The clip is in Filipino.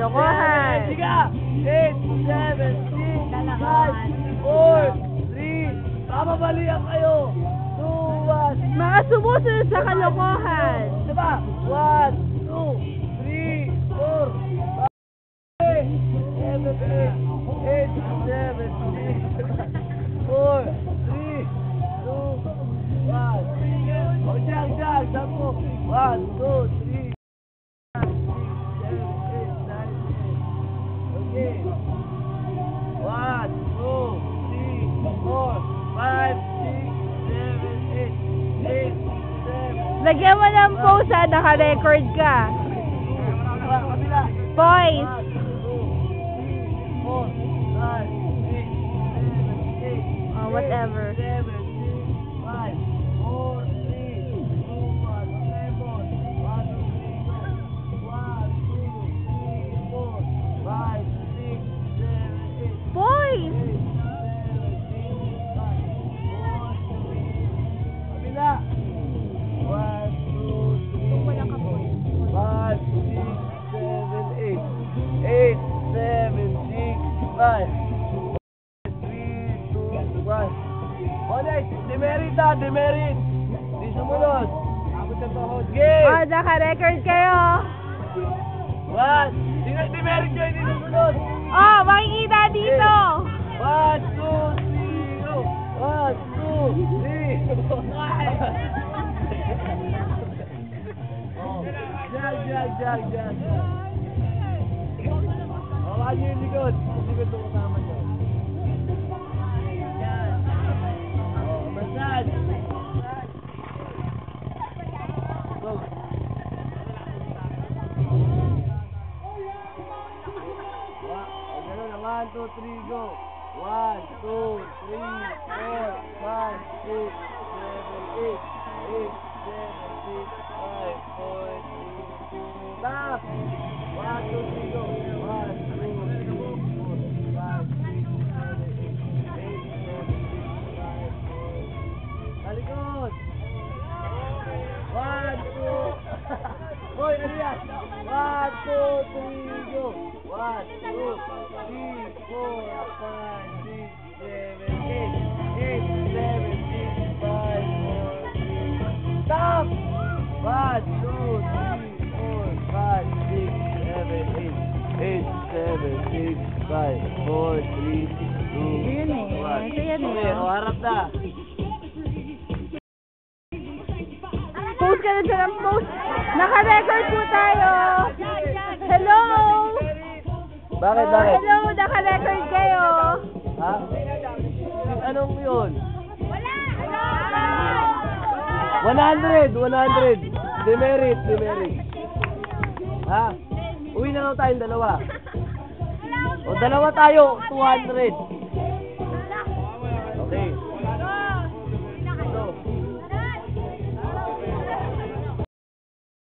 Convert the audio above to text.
kalokohan. Siga! 8, 7, 6, 5, 4, 3, pamabalian kayo! 2, 1, Mga sumusunod sa kalokohan. Diba? 1, 2, Lagyan mo ng pose ha, naka-record ka. Boys. Oh, One, two, demerit na, demerit. Di sumunod. Game. Oh, naka-record kayo. One. Demerit nyo, hindi sumunod. Oh, makikita dito. One, two, three, go. One, two, three. Jag, jag, jag, jag. Hawakan niyo yung likod. Likod One, two, three, go. One, two, three, four, five, six, seven, eight. Eight, seven, six, five, four, three, two, stop. One, two, three, go. One, two, three, four, five, six. One, two. Three, go. 5, 4, 3, 2, Yun eh. Ito yan eh. oh. harap na. Post ka na dyan ang post. Naka-record po tayo. Hello! Bakit, bakit? Hello, naka-record kayo. Ha? Anong yun? Wala! 100! 100! Demerit, demerit. Ha? Uwi na lang tayong dalawa. O, dalawa tayo, 200.